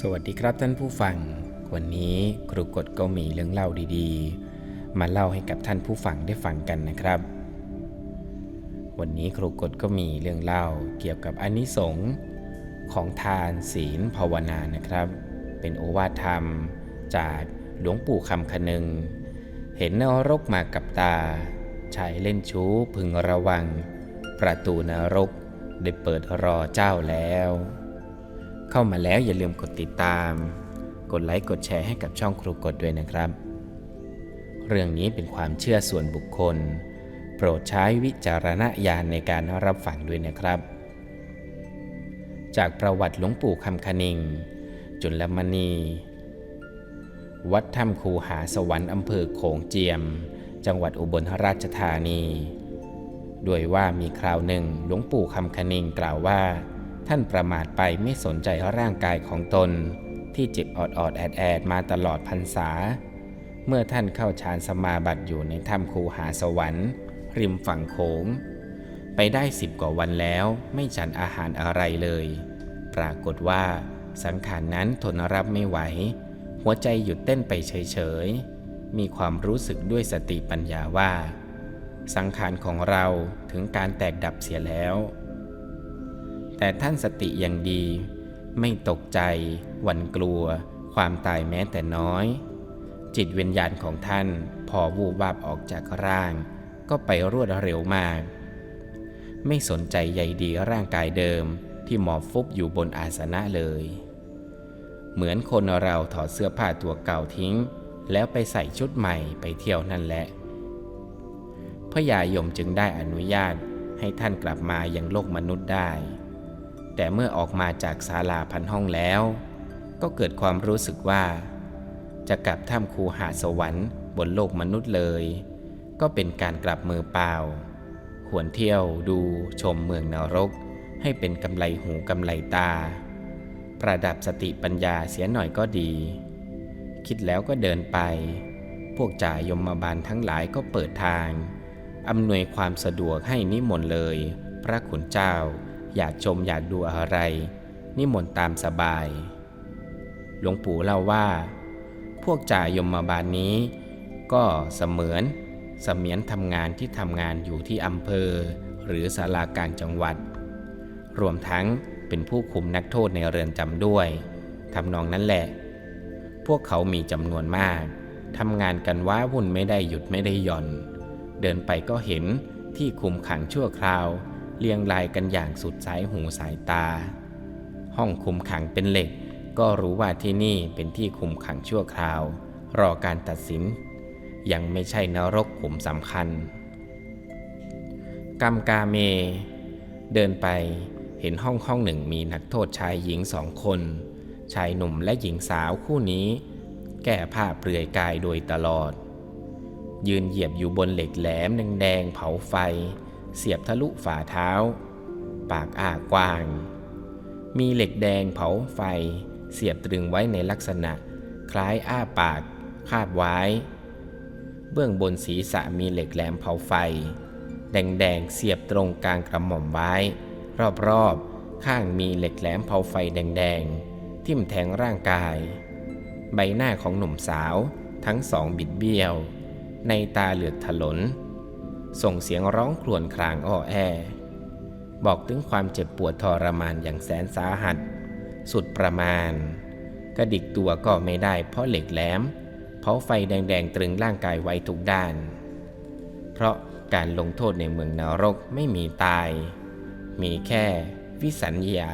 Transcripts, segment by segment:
สวัสดีครับท่านผู้ฟัง วันนี้ครูกฎก็มีเรื่องเล่าดีๆ มาเล่าให้กับท่านผู้ฟังได้ฟังกันนะครับ วันนี้ครูกฎก็มีเรื่องเล่าเกี่ยวกับอนิสงส์ของทานศีลภาวนานะครับ เป็นโอวาทธรรม จากหลวงปู่คำคนึง เห็นนรกมากับตาชายเล่นชู้พึงระวัง ประตูนรกได้เปิดรอเจ้าแล้ว เข้ามาแล้วอย่าลืมกดติดตาม กดไลค์กดแชร์ให้กับช่องครูกดด้วยนะครับ เรื่องนี้เป็นความเชื่อส่วนบุคคล โปรดใช้วิจารณญาณในการรับฟังด้วยนะครับ จากประวัติหลวงปู่คำคณิง จุลมณี วัดถ้ำคูหาสวรรค์อำเภอโขงเจียม จังหวัดอุบลราชธานีโดยว่ามีคราวหนึ่งหลวงปู่คำคณิงกล่าวว่า ท่านประมาทไปไม่สนใจร่างกายของตน ที่เจ็บออดออดแอดแอดมาตลอดพรรษา เมื่อท่านเข้าฌานสมาบัติอยู่ในถ้ำคูหาสวรรค์ ริมฝั่งโขง ไปได้สิบกว่าวันแล้วไม่ฉันอาหารอะไรเลย ปรากฏว่าสังขารนนั้นทนรับไม่ไหว หัวใจหยุดเต้นไปเฉยๆ มีความรู้สึกด้วยสติปัญญาว่า สังขารของเราถึงการแตกดับเสียแล้ว แต่ท่านสติยังดี ไม่ตกใจ หวั่นกลัว ความตายแม้แต่น้อย จิตวิญญาณของท่านพอวูบวาบออกจากร่าง ก็ไปรวดเร็วมาก ไม่สนใจใยดีร่างกายเดิมที่หมอบฟุบอยู่บนอาสนะเลย เหมือนคนเราถอดเสื้อผ้าตัวเก่าทิ้ง แล้วไปใส่ชุดใหม่ไปเที่ยวนั่นแหละพระยายมจึงได้อนุญาตให้ท่านกลับมายังโลกมนุษย์ได้ แต่เมื่อออกมาจากศาลาพันห้องแล้ว ก็เกิดความรู้สึกว่า จะกลับถ้ำคูหาสวรรค์บนโลกมนุษย์เลย ก็เป็นการกลับมือเปล่าควรเที่ยวดูชมเมืองนรก ให้เป็นกำไรหูกำไรตา ประดับสติปัญญาเสียหน่อยก็ดี คิดแล้วก็เดินไป พวกจ่ายมบาลทั้งหลายก็เปิดทางอำนวยความสะดวกให้นิมนต์เลย พระขุนเจ้า อยากชมอยากดูอะไร นิมนต์ตามสบาย หลวงปู่เล่าว่า พวกจ่ายมมาบาลนี้ ก็เสมือนเสมียนทำงานที่ทำงานอยู่ที่อำเภอ หรือศาลากางจังหวัด รวมทั้งเป็นผู้คุมนักโทษในเรือนจำด้วยทำนองนั้นแหละ พวกเขามีจำนวนมากทำงานกันว้าวุ่นไม่ได้หยุดไม่ได้หย่อน เดินไปก็เห็นที่คุมขังชั่วคราว เรียงรายกันอย่างสุดสายหูสายตา ห้องคุมขังเป็นเหล็ก ก็รู้ว่าที่นี่เป็นที่คุมขังชั่วคราว รอการตัดสิน ยังไม่ใช่นรกขุมสำคัญกรรมกาเม เดินไปเห็นห้องห้องหนึ่งมีนักโทษชายหญิงสองคน ชายหนุ่มและหญิงสาวคู่นี้ แก้ผ้าเปลือยกายโดยตลอด ยืนเหยียบอยู่บนเหล็กแหลมแดงๆเผาไฟ เสียบทะลุฝ่าเท้า ปากอ้ากว้าง มีเหล็กแดงเผาไฟ เสียบตรึงไว้ในลักษณะ คล้ายอ้าปาก คาบไว้ เบื้องบนศีรษะมีเหล็กแหลมเผาไฟ แดงๆเสียบตรงกลางกระหม่อมไว้ รอบๆ ข้างมีเหล็กแหลมเผาไฟแดงๆ ทิ่มแทงร่างกาย ใบหน้าของหนุ่มสาวทั้งสองบิดเบี้ยว ในตาเหลือกถลน ส่งเสียงร้องครวญครางอ้อแอ บอกถึงความเจ็บปวดทรมานอย่างแสนสาหัส สุดประมาณ กระดิกตัวก็ไม่ได้เพราะเหล็กแหลมเผาะไฟแดงๆตรึงร่างกายไว้ทุกด้าน เพราะการลงโทษในเมืองนรกไม่มีตาย มีแค่วิสัญญา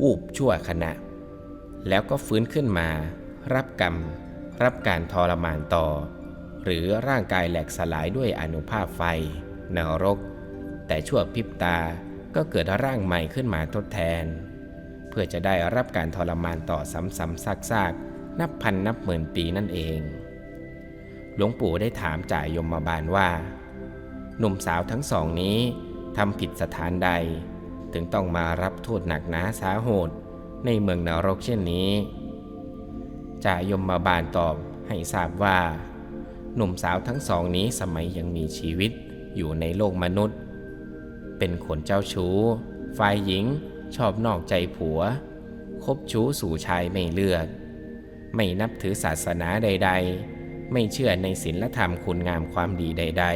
วูบชั่วขณะ แล้วก็ฟื้นขึ้นมา รับกรรม รับการทรมานต่อ หรือร่างกายแหลกสลายด้วยอนุภาพไฟนรก แต่ชั่วพริบตาก็เกิดร่างใหม่ขึ้นมาทดแทน เพื่อจะได้รับการทรมานต่อซ้ำๆซากๆ นับพันนับหมื่นปีนั่นเอง หลวงปู่ได้ถามจ่ายยมบาลว่า หนุ่มสาวทั้งสองนี้ทำผิดสถานใด ถึงต้องมารับโทษหนักหนาสาโหดในเมืองนรกเช่นนี้จ่ายมบาลตอบให้ทราบว่า หนุ่มสาวทั้งสองนี้สมัยยังมีชีวิตอยู่ในโลกมนุษย์ เป็นคนเจ้าชู้ ฝ่ายหญิงชอบนอกใจผัว คบชู้สู่ชายไม่เลือก ไม่นับถือศาสนาใด ๆ ไม่เชื่อในศีลธรรมคุณงามความดีใด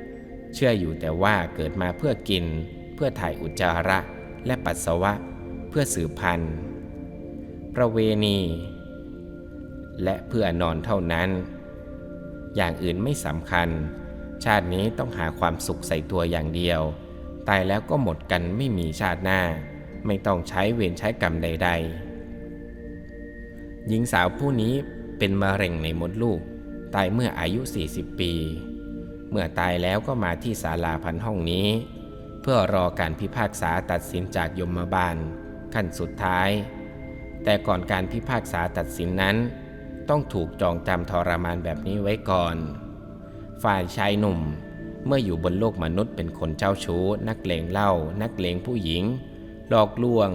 ๆ เชื่ออยู่แต่ว่าเกิดมาเพื่อกิน เพื่อถ่ายอุจจาระและปัสสาวะ เพื่อสืบพันธุ์ ประเวณี และเพื่อนอนเท่านั้น อย่างอื่นไม่สำคัญ ชาตินี้ต้องหาความสุขใส่ตัวอย่างเดียว ตายแล้วก็หมดกันไม่มีชาติหน้า ไม่ต้องใช้เวรใช้กรรมใด ๆ หญิงสาวผู้นี้เป็นมะเร็งในมดลูก ตายเมื่ออายุ 40 ปี เมื่อตายแล้วก็มาที่ศาลาพันห้องนี้ เพื่อรอการพิพากษาตัดสินจากยมบาลขั้นสุดท้าย แต่ก่อนการพิพากษาตัดสินนั้น ต้องถูกจองจำทรมานแบบนี้ไว้ก่อน ฝ่ายชายหนุ่มเมื่ออยู่บนโลกมนุษย์เป็นคนเจ้าชู้ นักเลงเหล้านักเลงผู้หญิง หลอกลวง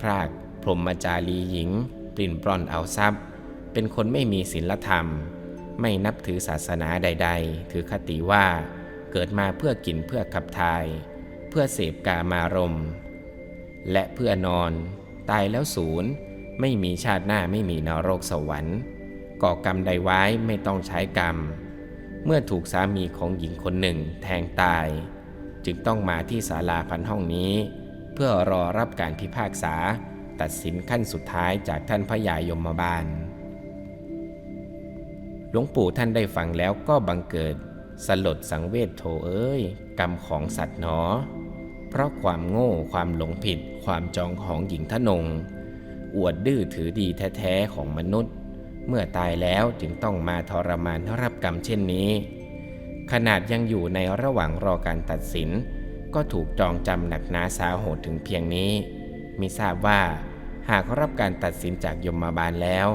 พรากพรหมจารีหญิง ปลิ่นปล้อนเอาทรัพย์ เป็นคนไม่มีศีลธรรม ไม่นับถือศาสนาใด ๆ ถือคติว่าเกิดมาเพื่อกินเพื่อขับถ่าย เพื่อเสพกามารมณ์และเพื่อนอน ตายแล้วศูนย์ ไม่มีชาติหน้าไม่มีนรกสวรรค์ก่อกรรมใดไว้ไม่ต้องใช้กรรม เมื่อถูกสามีของหญิงคนหนึ่งแทงตาย จึงต้องมาที่ศาลาพันห้องนี้ เพื่อรอรับการพิพากษา ตัดสินขั้นสุดท้ายจากท่านพระยายมบาล หลวงปู่ท่านได้ฟังแล้วก็บังเกิด สลดสังเวชโถเอ้ย กรรมของสัตว์หนอ เพราะความโง่ความหลงผิดความจองของหญิงทนง อวดดื้อถือดีแท้ๆของมนุษย์ เมื่อตายแล้วจึงต้องมาทรมานรับกรรมเช่นนี้ ขนาดยังอยู่ในระหว่างรอการตัดสิน ก็ถูกจองจำหนักหนาสาโหดถึงเพียงนี้มิทราบว่า หากรับการตัดสินจากยมบาลแล้ว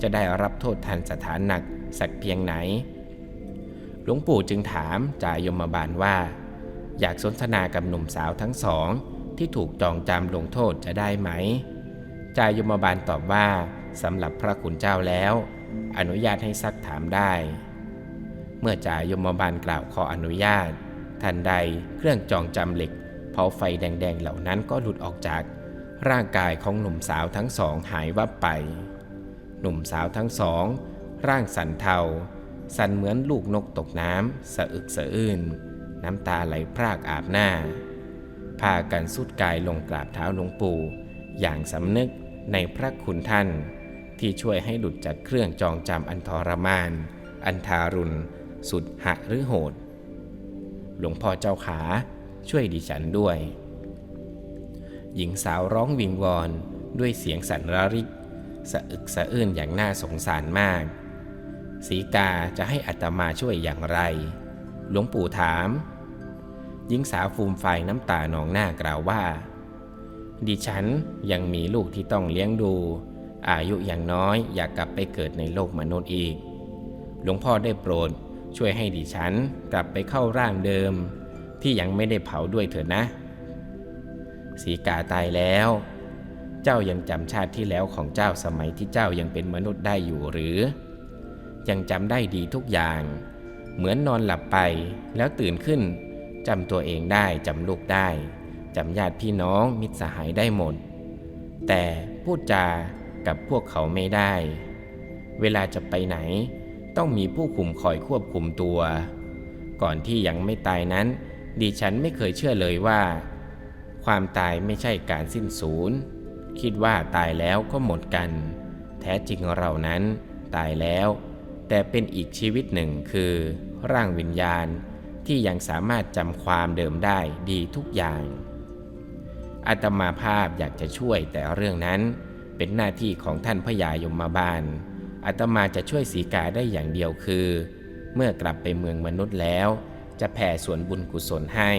จะได้รับโทษทันสถานหนักสักเพียงไหน หลวงปู่จึงถามจ่ายมบาลว่า อยากสนทนากับหนุ่มสาวทั้งสองที่ถูกจองจำลงโทษจะได้ไหม จายมบาลตอบว่าสำหรับพระคุณเจ้าแล้ว อนุญาตให้ซักถามได้ เมื่อจายมบาลกล่าวขออนุญาต ทันใดเครื่องจองจำเหล็กเผาไฟแดงๆเหล่านั้นก็หลุดออกจาก ร่างกายของหนุ่มสาวทั้งสองหายวับไป หนุ่มสาวทั้งสอง ร่างสันเทา สั่นเหมือนลูกนกตกน้ำสะอึกสะอื้นน้ำตาไหลพรากอาบหน้า พากันสุดกายลงกราบเท้าหลวงปู่อย่างสำนึก ในพระคุณท่าน ที่ช่วยให้หลุดจากเครื่องจองจำอันทรมาน อันทารุณ สุดหะหรือโหด หลวงพ่อเจ้าขาช่วยดิฉันด้วย หญิงสาวร้องวิงวอนด้วยเสียงสั่นระริก สะอึกสะอื้นอย่างน่าสงสารมาก สีกาจะให้อัตมาช่วยอย่างไร หลวงปู่ถาม หญิงสาวฟูมไฟน้ำตาหนองหน้ากล่าวว่า ดิฉันยังมีลูกที่ต้องเลี้ยงดู อายุอย่างน้อยอยากกลับไปเกิดในโลกมนุษย์อีก หลวงพ่อได้โปรดช่วยให้ดิฉันกลับไปเข้าร่างเดิม ที่ยังไม่ได้เผาด้วยเถิดนะ สีกาตายแล้ว เจ้ายังจำชาติที่แล้วของเจ้าสมัยที่เจ้ายังเป็นมนุษย์ได้อยู่หรือ ยังจำได้ดีทุกอย่าง เหมือนนอนหลับไปแล้วตื่นขึ้นจำตัวเองได้จำลูกได้ จำญาติพี่น้องมิตรสหายได้หมด แต่พูดจากับพวกเขาไม่ได้ เวลาจะไปไหน ต้องมีผู้คุมคอยควบคุมตัว ก่อนที่ยังไม่ตายนั้น ดิฉันไม่เคยเชื่อเลยว่า ความตายไม่ใช่การสิ้นสูญคิดว่าตายแล้วก็หมดกัน แท้จริงเรานั้นตายแล้ว แต่เป็นอีกชีวิตหนึ่งคือ ร่างวิญญาณที่ยังสามารถจำความเดิมได้ดีทุกอย่าง อาตมาภาพอยากจะช่วยแต่เรื่องนั้น เป็นหน้าที่ของท่านพญายมบาลอาตมาจะช่วยสีกาได้อย่างเดียวคือ เมื่อกลับไปเมืองมนุษย์แล้ว จะแผ่ส่วนบุญกุศลให้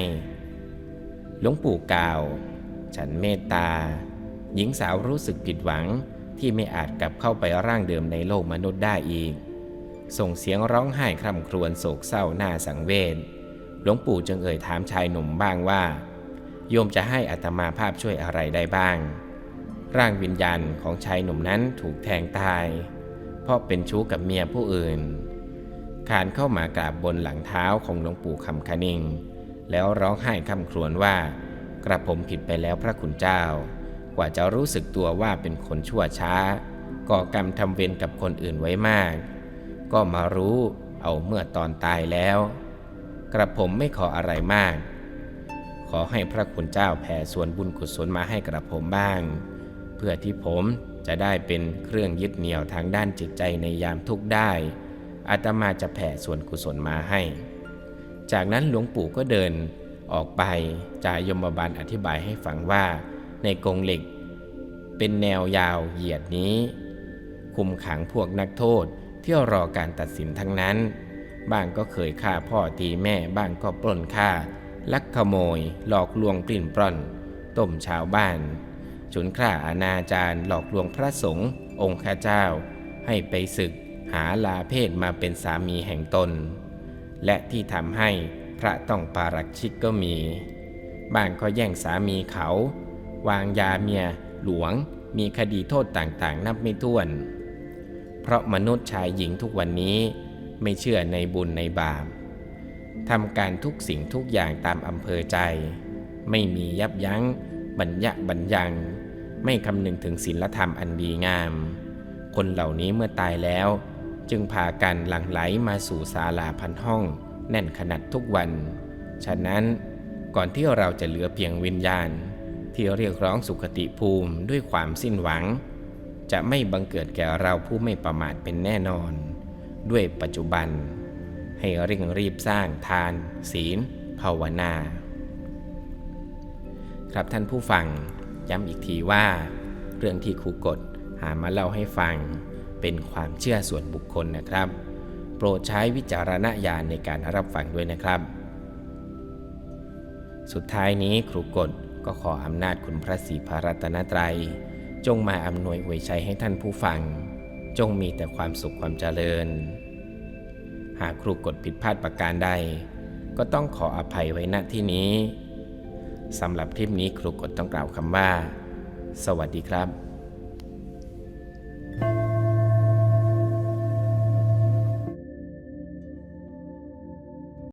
หลวงปู่กล่าว ฉันเมตตา หญิงสาวรู้สึกผิดหวังที่ไม่อาจกลับเข้าไปร่างเดิมในโลกมนุษย์ได้อีก ส่งเสียงร้องไห้คร่ำครวญโศกเศร้าหน้าสังเวชหลวงปู่จึงเอ่ยถามชายหนุ่มบ้างว่า โยมจะให้อัตมาภาพช่วยอะไรได้บ้าง ร่างวิญญาณของชายหนุ่มนั้นถูกแทงตาย เพราะเป็นชู้กับเมียผู้อื่น ขานเข้ามากราบบนหลังเท้าของหลวงปู่คำคณิงแล้วร้องไห้คำครวญว่ากระผมผิดไปแล้วพระคุณเจ้า กว่าจะรู้สึกตัวว่าเป็นคนชั่วช้า ก่อกรรมทำเวรกับคนอื่นไว้มาก ก็มารู้เอาเมื่อตอนตายแล้ว กระผมไม่ขออะไรมาก อให้พระคุณเจ้าแผ่ส่วนบุญกุศลมาให้กระผมบ้าง เพื่อที่ผมจะได้เป็นเครื่องยึดเหนี่ยวทางด้านจิตใจในยามทุกข์ได้ อาตมาจะแผ่ส่วนกุศลมาให้ จากนั้นหลวงปู่ก็เดินออกไปจายมบาลอธิบายให้ฟังว่า ในกรงเหล็ก เป็นแนวยาวเหยียดนี้ คุมขังพวกนักโทษที่รอการตัดสินทั้งนั้น บ้างก็เคยฆ่าพ่อตีแม่บ้างก็ปล้นฆ่า ลักขโมย หลอกลวงปลิ้นปล้อนต้มชาวบ้านฉุนฆ่าอนาจารหลอกลวงพระสงฆ์องค์ข้าเจ้า ให้ไปศึกหาลาเพศมาเป็นสามีแห่งตน และที่ทำให้พระต้องปารักชิกก็มี บ้างก็แย่งสามีเขา วางยาเมียหลวงมีคดีโทษต่างๆ นับไม่ถ้วน เพราะมนุษย์ชายหญิงทุกวันนี้ไม่เชื่อในบุญในบาป ทำการทุกสิ่งทุกอย่างตามอำเภอใจ ไม่มียับยั้ง บัญญะบัญญัง ไม่คำนึงถึงศีลธรรมอันดีงาม คนเหล่านี้เมื่อตายแล้ว จึงพากันหลั่งไหลมาสู่ศาลาพันห้อง แน่นขนาดทุกวัน ฉะนั้นก่อนที่เราจะเหลือเพียงวิญญาณ ที่เรียกร้องสุขติภูมิด้วยความสิ้นหวัง จะไม่บังเกิดแก่เราผู้ไม่ประมาทเป็นแน่นอน ด้วยปัจจุบัน ให้เร่งรีบสร้างทาน ศีล ภาวนา ครับท่านผู้ฟังย้ำอีกทีว่า เรื่องที่ครูกฎหามาเล่าให้ฟัง เป็นความเชื่อส่วนบุคคลนะครับ โปรดใช้วิจารณญาณในการรับฟังด้วยนะครับ สุดท้ายนี้ครูกฎก็ขออำนาจคุณพระศรีพระรัตนตรัย จงมาอำนวยอวยชัยให้ท่านผู้ฟัง จงมีแต่ความสุขความเจริญ หากครูกดผิดพลาดประการใด ก็ต้องขออภัยไว้ณที่นี้สำหรับคลิปนี้ครูกดต้องกล่าวคำว่า สวัสดีครับ